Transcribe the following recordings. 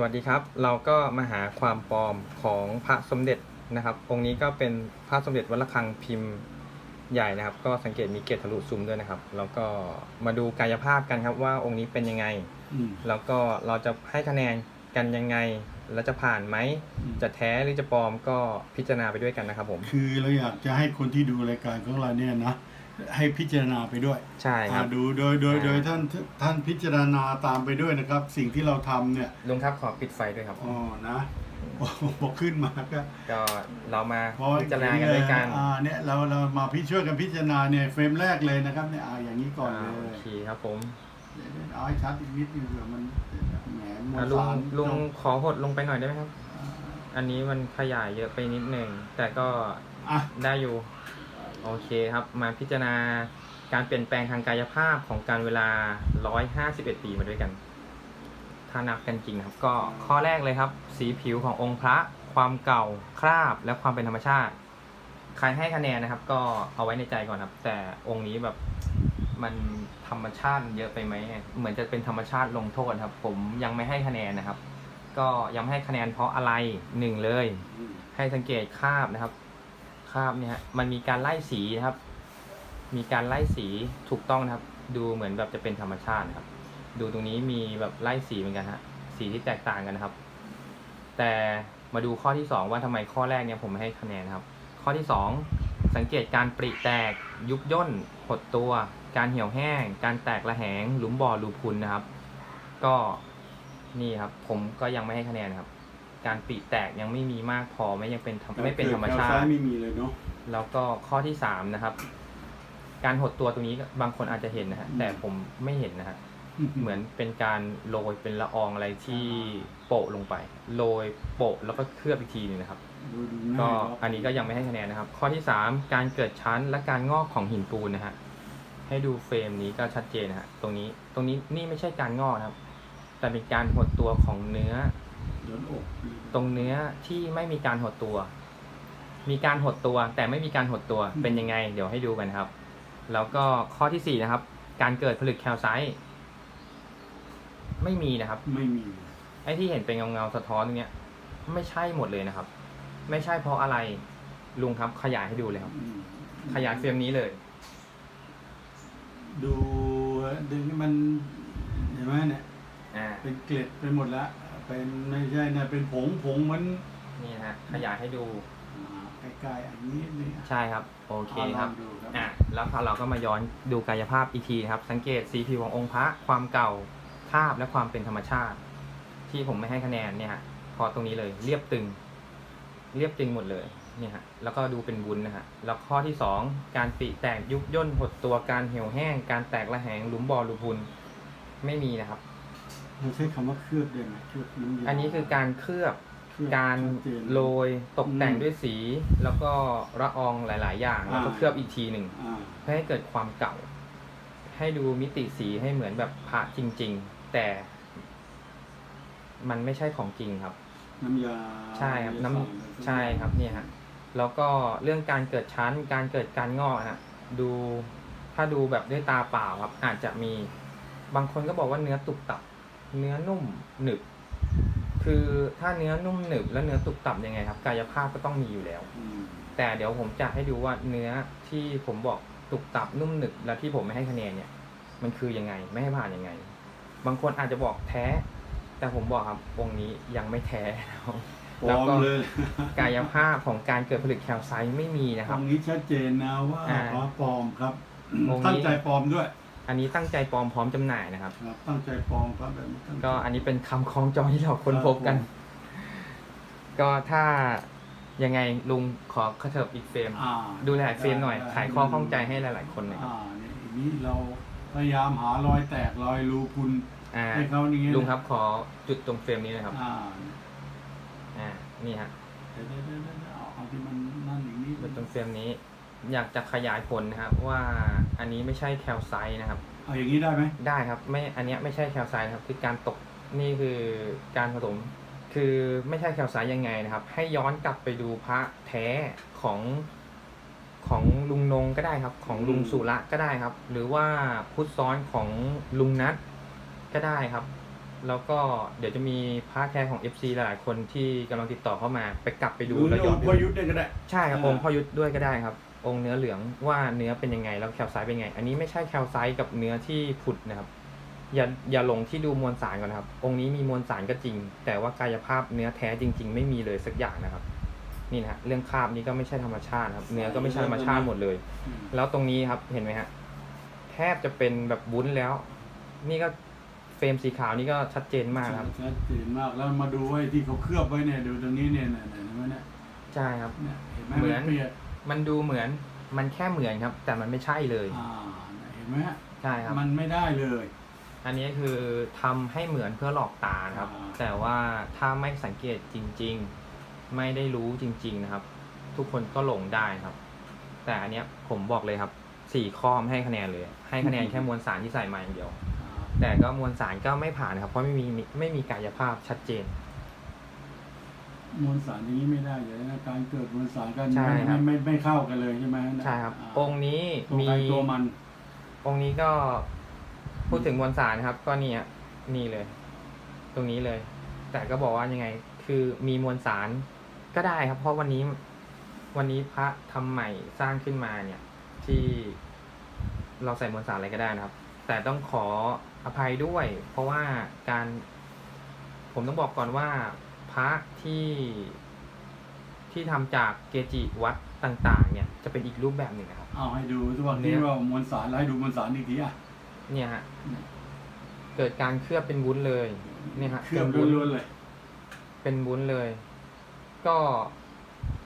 สวัสดีครับ เราก็มาหาความปลอมของพระสมเด็จนะครับ องค์นี้ก็เป็นพระสมเด็จวัดระฆังพิมพ์ใหญ่นะครับ ก็สังเกตมีเกตทะลุซุ้มด้วยนะครับ แล้วก็มาดูกายภาพกันครับว่าองค์นี้เป็นยังไงอืมแล้วก็เราจะให้คะแนนกันยังไง แล้วจะผ่านไหมอืมจะแท้หรือจะปลอมก็พิจารณาไปด้วยกันนะครับผม คือเราอยากจะให้คนที่ดูรายการของเราเนี่ยนะ ให้พิจารณาไปด้วยใช่ครับ อ่าดูโดยโดยอ่าโดยท่านท่านพิจารณาตามไปด้วยนะครับ สิ่งที่เราทำเนี่ยลุงครับขอปิดไฟด้วยครับ อ๋อนะโอ้โหบอกขึ้นมาก็ก็เรามาเพราะพิจารณากันด้วยกันอ่าเนี่ยเราเรามาพิช่วยกันพิจารณาเนี่ยเฟรมแรกเลยนะครับเนี่ยอ่าอย่างนี้ก่อนเลอ่ายโอเคครับผมเดี๋ยวเอาให้ชัดอีกนิดนึงเผื่อมันแหมมวอะลลุงสารลุงจบขอหดลงไปหน่อยได้ไหมครับอ่าอันนี้มันขยายเยอะไปนิดหนึ่งแต่ก็อะ ได้อยู่ โอเคครับ มาพิจารณาการเปลี่ยนแปลงทางกายภาพของการเวลา 151 ปีมาด้วยกันถ้านับกันจริงครับ ก็ข้อแรกเลยครับ สีผิวขององค์พระ ความเก่าคราบและความเป็นธรรมชาติ ใครให้คะแนนนะครับ ก็เอาไว้ในใจก่อนครับ แต่องค์นี้แบบมันธรรมชาติเยอะไปไหมเหมือนจะเป็นธรรมชาติลงโทษครับ ผมยังไม่ให้คะแนนนะครับ ก็ยังไม่ให้คะแนนเพราะอะไรหนึ่งเลย ให้สังเกตคราบนะครับ คราบเนี่ยมันมีการไล่สีนะครับ มีการไล่สีถูกต้องนะครับ ดูเหมือนแบบจะเป็นธรรมชาตินะครับ ดูตรงนี้มีแบบไล่สีเหมือนกันฮะสีที่แตกต่างกันนะครับ แต่มาดูข้อที่สองว่าทำไมข้อแรกเนี่ยผมไม่ให้คะแนนครับ ข้อที่สองสังเกตการปริแตกยุบย่นหดตัว การเหี่ยวแห้ง การแตกระแหง หลุมบ่อรูพุนนะครับ ก็นี่ครับ ผมก็ยังไม่ให้คะแนนครับ การปริแตกยังไม่มีมากพอไม่ยังเป็นธรรมไม่เป็นธรรมชาแถวซ้ติ ไม่มีเลยเนาะแล้วก็ข้อที่สามนะครับ การหดตัวตรงนี้บางคนอาจจะเห็นนะฮะอืมแต่ผมไม่เห็นนะฮะเหมือนเป็นการโรยเป็นละอองอะไรที่โปะลงไปโรยโปะแล้วก็เคลือบอีกทีหนึงนะครับดูดูก็ง่ายเาะอันนี้ก็ยังไม่ให้คะแนนนะครับ ข้อที่สามการเกิดชั้นและการงอกของหินปูนนะฮะให้ดูเฟรมนี้ก็ชัดเจนนะฮะตรงนี้ตรงนี้นี่ไม่ใช่การงอกนะครับ แต่เป็นการหดตัวของเนื้อ โดนอกตรงเนื้อที่ไม่มีการหดตัว มีการหดตัว แต่ไม่มีการหดตัวเป็นยังไง เดี๋ยวให้ดูกันครับ แล้วก็ข้อที่สี่นะครับ การเกิดผลึกแคลไซต์ไม่มีนะครับ ไม่มี ไอ้ที่เห็นเป็นเงาเงาๆสะท้อนตรงเนี้ย ไม่ใช่หมดเลยนะครับ ไม่ใช่เพราะอะไรลุงครับ ขยายให้ดูเลยครับอืมขยายเฟรมนี้เลย ดูดึงให้มันเห็นไหมเนี่ยอ่าเป็นเกล็ดไปหมดแล้ว เป็นไม่ใช่นะเป็นผงผงมันนี่นะฮะขยายให้ดูอ่าใกล้ๆอันนี้นี่ใช่ครับ โอเคครับลองดูครับอะแล้วเราก็มาย้อนดูกายภาพอีกทีนะครับ สังเกตสีผิวขององค์พระความเก่าคราบและความเป็นธรรมชาติ ที่ผมไม่ให้คะแนนเนี่ยฮะพอตรงนี้เลยเรียบตึง เรียบตึงหมดเลยเนี่ยฮะแล้วก็ดูเป็นวุ้นนะฮะแล้วข้อที่สองการปริแตกยุบย่นหดตัวการเหี่ยวแห้ง การแตกระแหงหลุมบ่อรูพุนไม่มีนะครับ เราใช้คำว่าเคลือบด้วยนะเคลือบน้ำยาอันนี้คือการเคลือบเคลือบการชัดเจน โรยตกแต่งอืมด้วยสี แล้วก็ระอองหลาย ๆ อย่าง แล้วก็อ่า เคลือบอีกทีหนึ่งอ่าเพื่อให้เกิดความเก่า ให้ดูมิติสีให้เหมือนแบบพระจริง ๆ แต่ มันไม่ใช่ของจริงครับ น้ำยาใช่ครับน้ำยาำใช่ครับเนี่ยฮะแล้วก็เรื่องการเกิดชั้นการเกิดการงอกฮะดูถ้าดูแบบด้วยตาเปล่าครับอาจจะมีบางคนก็บอกว่าเนื้อตุบตับ เนื้อนุ่มหนึบ คือถ้าเนื้อนุ่มหนึบแล้วเนื้อตุบตับยังไงครับ กายภาพก็ต้องมีอยู่แล้ว อืมแต่เดี๋ยวผมจะให้ดูว่าเนื้อที่ผมบอกตุกตับนุ่มหนึบแล้วที่ผมไม่ให้คะแนนเนี่ย มันคือยังไงไม่ให้ผ่านยังไง บางคนอาจจะบอกแท้ แต่ผมบอกครับองค์นี้ยังไม่แท้นะครับปลแล้วอมก็เลยกายภาพของการเกิดผลึกแคลไซต์ไม่มีนะคตรัรบ งนี้ชัดเจนนะว่าอ่าพระปลอมครับ องค์นี้ ตั้งใจปลอมด้วย อันนี้ตั้งใจปลอมพร้อมจำหน่ายนะครับ ครับตั้งใจปลอมครับแบบนี้ตั้งใจ ก็อันนี้เป็นคำคล้องจองที่เราค้นพบกัน ครับผมก็ถ้ายังไงลุงขอกระเถิบอีกเฟรม อ่าดูหลายๆเฟรมหน่อยได้ไขข้อข้องใจให้หลาย ๆ คนหน่อยครับอ่าเนี่ยอันนี้เราพยายามหารอยแตกรอยรูพุนอ่าให้เขานี่ลุงครับขอจุดตรงเฟรมนี้นะครับอ่าอ่านี่ฮะเดี๋ยวเดี๋ยวเดี๋ยวเดี๋ยวเอาเอาที่มันนั่นอย่างนี้จุดตรงเฟรมนี้ อยากจะขยายผลนะครับว่าอันนี้ไม่ใช่แคลไซต์นะครับ เอาอย่างนี้ได้ไหมได้ครับไม่อันเนี้ยไม่ใช่แคลไซต์นะครับคือการตกนี่คือการผสมคือไม่ใช่แคลไซต์ยังไงนะครับ ให้ย้อนกลับไปดูพระแท้ของของลุงนงก็ได้ครับ ของลุงสุระก็ได้ครับ หรือว่าพุทธซ้อนของลุงนัทก็ได้ครับ แล้วก็เดี๋ยวจะมีพาร์ทแคร์ของ FC หลายๆคนที่กำลังติดต่อเข้ามา ไปกลับไปดูดูแล้แล้ววย้อนพอยุทธ์เนี่ยก็ได้ ใช่ครับอ่าองค์พ่อยุทธด้วยก็ได้ครับ องค์เนื้อเหลืองว่าเนื้อเป็นยังไงแล้วแคลไซต์เป็นไง อันนี้ไม่ใช่แคลไซต์กับเนื้อที่ผุดนะครับ อย่าอย่าหลงที่ดูมวลสารก่อนนะครับ องค์นี้มีมวลสารก็จริง แต่ว่ากายภาพเนื้อแท้จริง ๆ ไม่มีเลยสักอย่างนะครับ นี่นะฮะเรื่องคราบนี้ก็ไม่ใช่ธรรมชาติครับ เนื้อก็ไม่ใช่ธรรมชาติหมดเลยอืมแล้วตรงนี้ครับเห็นไหมฮะแทบจะเป็นแบบวุ้นแล้ว นี่ก็เฟรมสีขาวนี่ก็ชัดเจนมากครับ ชัดเจนมากแล้วมาดูไว้ที่เขาเคลือบไว้เนี่ยดูตรงนี้เนี่ยเนี่ยเนี่ยเห็นไหมเนี่ยใช่ครับเนี่ยเห็นไหมเหมือนเปรียบ มันดูเหมือนมันแค่เหมือนครับ แต่มันไม่ใช่เลย อ่าเห็นไหมฮะใช่ครับ มันไม่ได้เลย อันนี้คือทำให้เหมือนเพื่อหลอกตานะครับ อ่า แต่ว่าถ้าไม่สังเกตจริง ๆ ไม่ได้รู้จริง ๆ นะครับ ทุกคนก็หลงได้ครับ แต่อันเนี้ยผมบอกเลยครับสี่ข้อไม่ให้คะแนนเลย ให้คะแนนแค่มวลสารที่ใส่มาอย่างเดียวอ่าแต่ก็มวลสารก็ไม่ผ่านครับ เพราะไม่มีไม่มีกายภาพชัดเจน มวลสารอย่างนี้ไม่ได้เลยนะการเกิดมวลสารกันใช่ไม่ครับ ไม่ไม่ไม่เข้ากันเลยใช่ไหมใช่ครับาองค์นี้ตัวมีใครตัวมันองค์นี้ก็พูดถึงมวลสารนะครับ ก็นี่อะนี่เลย ตรงนี้เลย แต่ก็บอกว่ายังไง คือมีมวลสารก็ได้ครับ เพราะวันนี้วันนี้พระทำใหม่สร้างขึ้นมาเนี่ย ที่เราใส่มวลสารอะไรก็ได้นะครับ แต่ต้องขออภัยด้วย เพราะว่าการ ผมต้องบอกก่อนว่าพ ระที่ที่ทำจากเกจิวัดต่าง ๆ เนี่ยจะเป็นอีกรูปแบบหนึ่งนะครับเอาให้ดูทุกวันเนี่ที่ยว่ามวลสารแล้วให้ดูมวลสารอีกทีอะเนี่ยฮะเกิดการเคลือบเป็นวุ้นเลยเนี่ยฮะเคลือบป็นวุ้นล้วนๆเลย เป็นวุ้นเลย ก็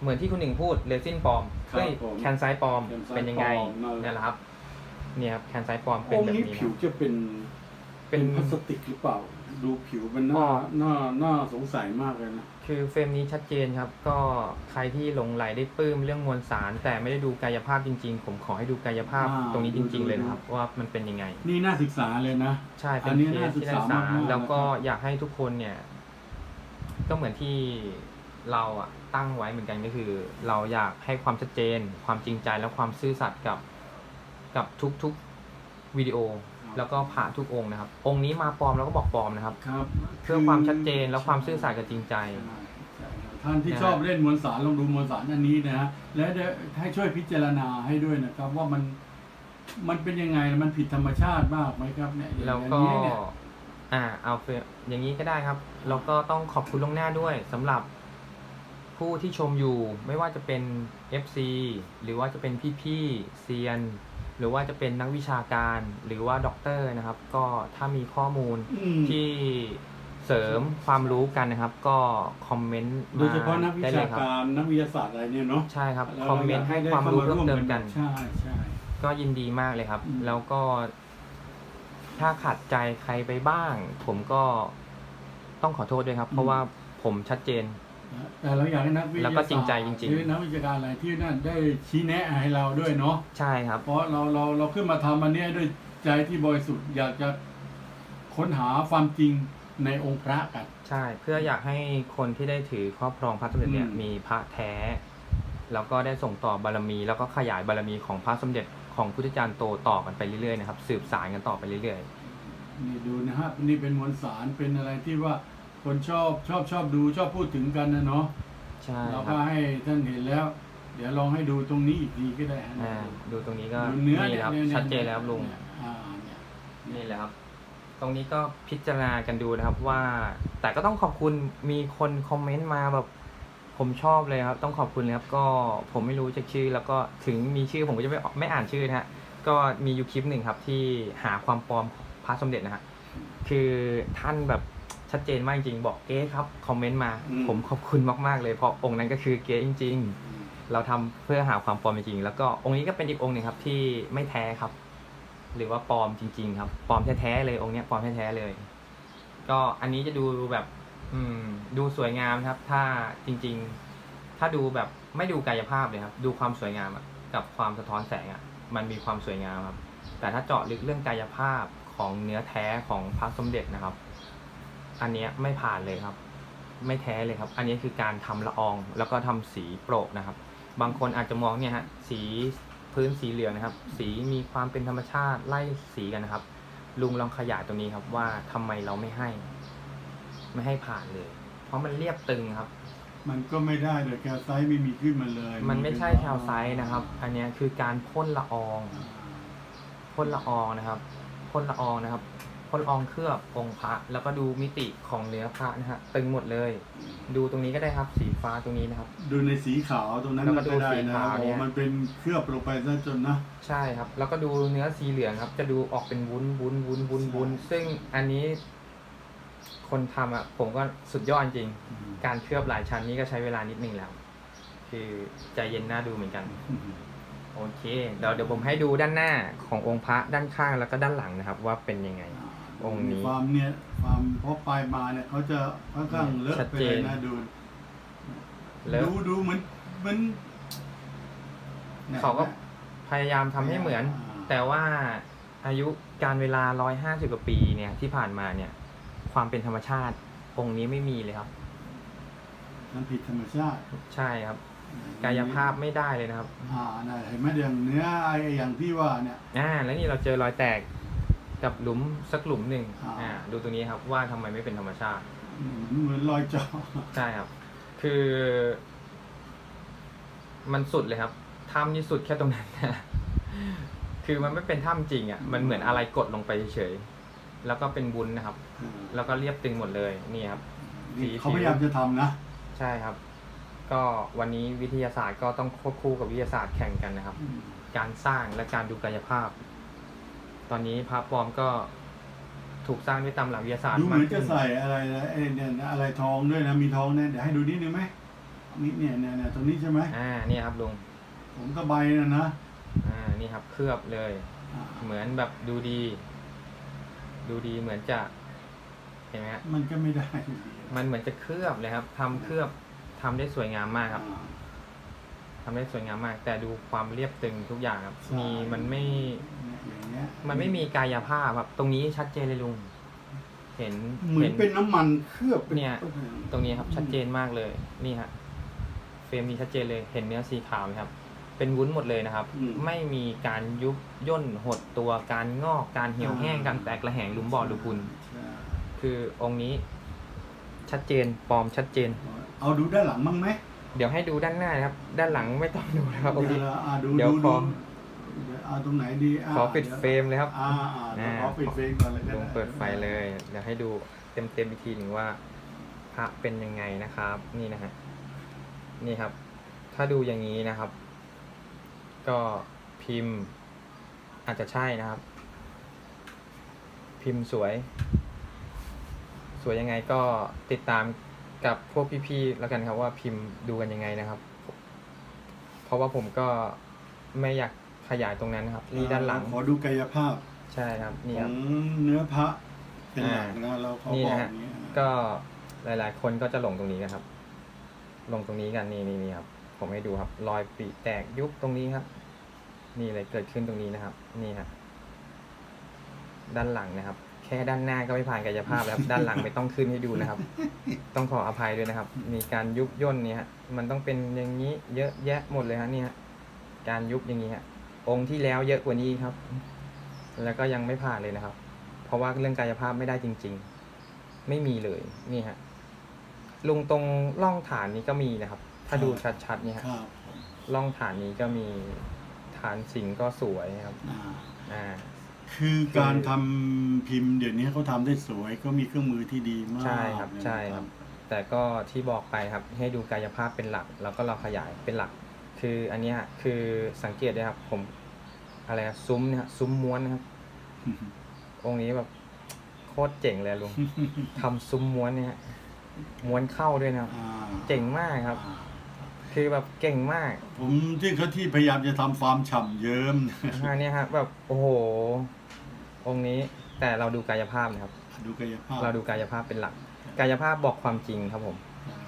เหมือนที่คุณหนึ่งพูดเรซินปลอมครับเฮ้ยผมแคนไซต์ปลอมแคนไซต์เป็นยังไงปลอมนั่นแหละเนี่ยแหละครับ เนี่ยครับแคนไซต์ปลอมเป็นองค์แบบนี้นี้ผิวนะจะเป็นเป็นพลาสติกหรือเปล่า ดูผิวมันน่าอ๋อน่าน่าสงสัยมากเลยนะ คือเฟรมนี้ชัดเจนครับ ก็ใครที่หลงไหลได้ปลื้มเรื่องมวลสาร แต่ไม่ได้ดูกายภาพจริง ๆ ผมขอให้ดูกายภาพอ่าตรงนี้จดูริง ๆ เลยดูนะครับว่ามันเป็นยังไง นี่น่าศึกษาเลยนะ ใช่เป็อันนนี้เคน่าสศึกที่นักษาศึกษามากๆแล้วก็นะครับ อยากให้ทุกคนเนี่ย ก็เหมือนที่เราอะตั้งไว้เหมือนกันก็คือ เราอยากให้ความชัดเจน ความจริงใจและความซื่อสัตย์กับกับทุกๆวิดีโอ แล้วก็ผ่าทุกองค์นะครับ องค์นี้มาปลอมแล้วก็บอกปลอมนะครับ ครับเพื่อความชัดเจนและความซื่อสัตย์กับจริงใจใช่ใช่ครับท่านที่นะฮะชอบเล่นมวลสารลองดูมวลสารอันนี้นะฮะและเดี๋ยวให้ช่วยพิจารณาให้ด้วยนะครับ ว่ามันมันเป็นยังไงมันผิดธรรมชาติมากไหมครับเนี่ยอย่างแล้วก็ นี้เนี่ยอ่าเอาเฟอย่างนี้ก็ได้ครับแล้วก็ต้องขอบคุณล่วงหน้าด้วยสำหรับผู้ที่ชมอยู่ ไม่ว่าจะเป็น FC หรือว่าจะเป็นพี่ๆเซียน หรือว่าจะเป็นนักวิชาการหรือว่าด็อกเตอร์นะครับ ก็ถ้ามีข้อมูลอืม ที่เสริมความรู้กันนะครับ ก็คอมเมนต์โดยเฉพาะนักวิได้เลชายครับ การนักวิทยาศาสตร์อะไรเนี่ยเนาะใช่ครับ แล้วคอมเมนต์ให้ได้ความรู้เพิ่มเติมกัน ใช่ใช่ ก็ยินดีมากเลยครับ อืม แล้วก็ ถ้าขัดใจใครไปบ้าง ผมก็ต้องขอโทษด้วยครับ เพราะว่าผมชัดเจน แต่เราอยากให้นักวิทยาแล้ศาวสตก็ร์จริงใจจริงๆ หรือนักวิชาการอะไรที่นั่นได้ชี้แนะให้เราด้วยเนาะใช่ครับ เพราะเราเราเราขึ้นมาทำอันเนี้ยด้วยใจที่บริสุทธิ์อยากจะค้นหาความจริงในองค์พระกัน ใช่เพื่ออยากให้คนที่ได้ถือครอบครองพระสมเด็จเนี่ยอืม มีพระแท้ แล้วก็ได้ส่งต่อบารมี แล้วก็ขยายบารมีของพระสมเด็จของพุทธจารย์โตต่อกันไปเรื่อยๆนะครับสืบสานกันต่อไปเรื่อยนี่ดูนะฮะนี่เป็นมวลสารเป็นอะไรที่ว่า คนชอบชอบชอบดูชอบพูดถึงกันนะเนาะๆใช่เราคก็รับให้ท่านเห็นแล้ว เดี๋ยวลองให้ดูตรงนี้อีกทีก็ได้ฮะอ่าดูตรงนี้ก็ดูเนื้อนี่เนี่ยครับยยชัดเจนแล้วครับลุง เนี่ยอ่าเนี่ย นี่แหละครับ ตรงนี้ก็พิจารณากันดูนะครับว่า แต่ก็ต้องขอบคุณมีคนคอมเมนต์มาแบบ ผมชอบเลยครับ ต้องขอบคุณเลยครับ ก็ผมไม่รู้จะชื่อ แล้วก็ถึงมีชื่อผมก็จะไม่ไม่อ่านชื่อนะฮะ ก็มีอยู่คลิปหนึ่งครับที่หาความปลอมพระสมเด็จนะฮะ คือท่านแบบ ชัดเจนมากจริงบอกเก๊ครับคอมเมนต์มาผมขอบคุณมากๆเลยเพราะองค์นั้นก็คือเก๊จริง ๆ เราทำเพื่อหาความปลอมจริงๆแล้วก็องค์นี้ก็เป็นอีกองค์หนึ่งครับที่ไม่แท้ครับ หรือว่าปลอมจริง ๆ ครับปลอมแท้ๆเลยองค์เนี้ยปลอมแท้ๆเลย ก็อันนี้จะดูแบบ อืม ดูสวยงามครับ ถ้าจริง ๆ ถ้าดูแบบไม่ดูกายภาพเลยครับ ดูความสวยงามอะกับความสะท้อนแสงอะมันมีความสวยงามครับ แต่ถ้าเจาะลึกเรื่องกายภาพของเนื้อแท้ของพระสมเด็จนะครับ อันเนี้ยไม่ผ่านเลยครับ ไม่แท้เลยครับ อันนี้คือการทำละอองแล้วก็ทำสีโปรกนะครับ บางคนอาจจะมองเนี่ยฮะสีพื้นสีเหลืองนะครับ สีมีความเป็นธรรมชาติไล่สีกันนะครับ ลุงลองขยายตรงนี้ครับว่าทำไมเราไม่ให้ ไม่ให้ผ่านเลย เพราะมันเรียบตึงครับ มันก็ไม่ได้เลยแคลไซต์ไม่มีขึ้นมาเลย มันไม่ใช่เป็แคลไซต์นะครับ อันเนี้ยคือการพ่นละอองอ่าพ่นละอองนะครับพ่นละอองนะครับ พ่นละอองเคลือบองค์พระแล้วก็ดูมิติของเนื้อพระนะฮะตึงหมดเลย ดูตรงนี้ก็ได้ครับสีฟ้าตรงนี้นะครับ ดูในสีขาวตรงนั้นแล้วก็มันก็ได้ดูสีนะขาวโอ้เนี่ยมันเป็นเคลือบลงไปซะจนนะ ใช่ครับ แล้วก็ดูเนื้อสีเหลืองครับ จะดูออกเป็นวุ้นวุ้นวุ้นวุ้นวุ้นซึ่งอันนี้คนทำอะผมก็สุดยอดจริงการเคลือบหลายชั้นนี้ก็ใช้เวลานิดนึงแล้ว คือใจเย็นน่าดูเหมือนกัน โอเคเดี๋ยวเดี๋ยวผมให้ดูด้านหน้าขององค์พระด้านข้างแล้วก็ด้านหลังนะครับ ว่าเป็นยังไง อ งค์นี้ ความเนี่ยความเพราะปลายมาเนี่ยเขาจะค่อนข้างเลอะชัดไปเจเลยนนะดูเลอะดูดูเหมือนเหมือนนี่ย เขาก็ พยายามทำให้เหมือน อ่า แต่ว่าอายุการเวลา 150 กว่าปีเนี่ยที่ผ่านมาเนี่ย ความเป็นธรรมชาติองค์นี้ไม่มีเลยครับ มันผิดธรรมชาติใช่ครับ กายภาพไม่ได้เลยนะครับ อ่าน่ะเห็นไหมอย่างเนื้อไอ้อย่างที่ว่าเนี่ย อ่า แล้วนี่เราเจอรอยแตก กับหลุมสักหลุมหนึ่งอ่าอ่าดูตรงนี้ครับว่าทำไมไม่เป็นธรรมชาติเหมือนรอยเจาะใช่ครับ คือ มันสุดเลยครับถ้ำนี่สุดแค่ตรงนั้นนะ คือมันไม่เป็นถ้ำจริงอะ มันเหมือนอะไรกดลงไปเฉยๆ แล้วก็เป็นบุญนะครับ แล้วก็เรียบตึงหมดเลย นี่ครับสีเขาพยายามจะทำนะ ใช่ครับ ก็วันนี้วิทยาศาสตร์ก็ต้องควบคู่กับวิทยาศาสตร์แข่งกันนะครับ การสร้างและการดูกายภาพ ตอนนี้พระปลอมก็ถูกสร้างด้วยตามหลักวิทยาศาสตร์ดูเหมือนากจะขึ้นใส่อะไรนะไอ้เนี่ยนะอะไรทองด้วยนะมีทองเนี่ยเดี๋ยวให้ดูนิดนึงไหมนี่เนี่ยเนี่ยเนี่ยตรงนี้ใช่ไหมอ่านี่ครับลุงผมตะไบนะนะอ่านี่ครับเคลือบเลย อ่าเหมือนแบบดูดี ดูดีเหมือนจะเห็นไหมฮะมันก็ไม่ได้อยู่ดีมันเหมือนจะเคลือบเลยครับทำเคลือบทำได้สวยงามมากครับ อ่า ทำได้สวยงามมาก แต่ดูความเรียบตึงทุกอย่างครับใช่มีมันไม่เนี่ยอย่างเงี้ยมันไม่มีกายภาพครับ ตรงนี้ชัดเจนเลยลุง เห็นเหมือนเป็นน้ำมันเคลือบป็เนี่ย ตรงนี้ครับ ชัดเจนมากเลย นี่ฮะ เฟรมนี้ชัดเจนเลย เห็นเนื้อสีขาวไหมครับ เป็นวุ้นหมดเลยนะครับไม่มีการยุบย่นหดตัว การงอก การเหี่ยวแห้ง การแตกระแหงหลุมบ่อหรือพุน ใช่คือองค์นี้ชัดเจนปลอมชัดเจน เอาดูด้านหลังบ้างไหม เดี๋ยวให้ดูด้านหน้านะครับ ด้านหลังไม่ต้องดูนะครับองค์เดี๋นี้ยวอ่าดูเดี๋ยวดูขดูอเดี๋ยวเอาตรงไหนดีาขอปิดเฟรมเลยครับอ่าอ่าเดี๋ยวอ่าขอปิดเฟรมก่อนเลยก็ลงได้เปิดไฟเลยเดี๋ยวให้ดูเต็มเต็มๆอีกทีหนึ่งว่าพระเป็นยังไงนะครับ นี่นะฮะนี่ครับ ถ้าดูอย่างนี้นะครับ ก็พิมพ์ อาจจะใช่นะครับ พิมพ์สวย สวยยังไงก็ติดตาม กับพวกพี่ๆแล้วกันครับว่าพิมพ์ดูกันยังไงนะครับ เพราะว่าผมก็ไม่อยากขยายตรงนั้นนะครับนี่ด้านหลังขอดูกายภาพใช่ครับนี่ขคอรับงเนื้อพระเป็นหลักอ่านะเราขอนี่บอกนะฮะอย่างนี้อ่าก็หลาย ๆ คนก็จะหลงตรงนี้กันครับ ลงตรงนี้กันนี่นี่นี่ครับ ผมให้ดูครับ รอยปริแตกยุบตรงนี้ครับ นี่เลยเกิดขึ้นตรงนี้นะครับ นี่ครับด้านหลังนะครับแค่ด้านหน้าก็ไม่ผ่านกายภาพแล้วครับด้านหลังไม่ต้องขึ้นให้ดูนะครับ ต้องขออภัยด้วยนะครับ มีการยุบย่นเนี่ยฮะมันต้องเป็นอย่างนี้เยอะแยะหมดเลยฮะเนี่ยฮะการยุบอย่างนี้ฮะองค์ที่แล้วเยอะกว่านี้ครับ แล้วก็ยังไม่ผ่านเลยนะครับ เพราะว่าเรื่องกายภาพไม่ได้จริง ๆ ไม่มีเลยนี่ฮะลุงตรงร่องฐานนี้ก็มีนะครับ ถ้าดูชัดๆเนี่ยฮะครับร่องฐานนี้ก็มีฐานสิงห์ก็สวยครับ อ่า อ่า คือการทำพิมพ์เดี๋ยวนี้เขาทำได้สวยก็มีเครื่องมือที่ดีมากใช่ครับเลยนะ ใช่ครับ แต่ก็ที่บอกไปครับให้ดูกายภาพเป็นหลัก แล้วก็เราขยายเป็นหลัก คืออันเนี้ยคือสังเกตนะครับผมอะไรนะซุ้มเนี่ยฮะซุ้มม้วนนะครับ องค์นี้แบบโคตรเจ๋งเลยลุง ทำซุ้มม้วนเนี่ยฮะม้วนเข้าด้วยนะครับ อ่าเจ๋งมากครับ อ่า คือแบบเก่งมากผมที่เขาที่พยายามจะทำฟาร์มฉ่ำเยิ้ม อันเนี้ยครับแบบโอ้โห องค์นี้แต่เราดูกายภาพนะครับ ดูกายภาพเราดูกายภาพเป็นหลัก กายภาพบอกความจริงครับผมครับ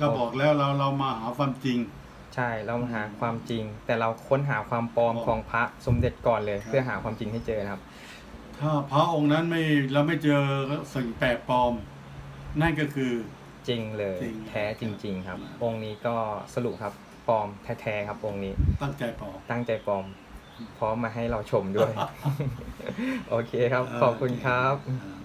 ก็บอกแล้วเราเรามาหาความจริง ใช่เราหาความจริง แต่เราค้นหาความปลอมของพระสมเด็จก่อนเลยครับเพื่อหาความจริงให้เจอนะครับ ถ้าพระองค์นั้นไม่เราไม่เจอสิ่งแปลกปลอม นั่นก็คือ จริงเลยจริง แท้จริงๆครับครับ องค์นี้ก็สรุปครับปลอมแท้ๆครับ องค์นี้ตั้งใจปลอมตั้งใจปลอม พร้อมมาให้เราชมด้วย โอเคครับ ขอบคุณครับ อ่า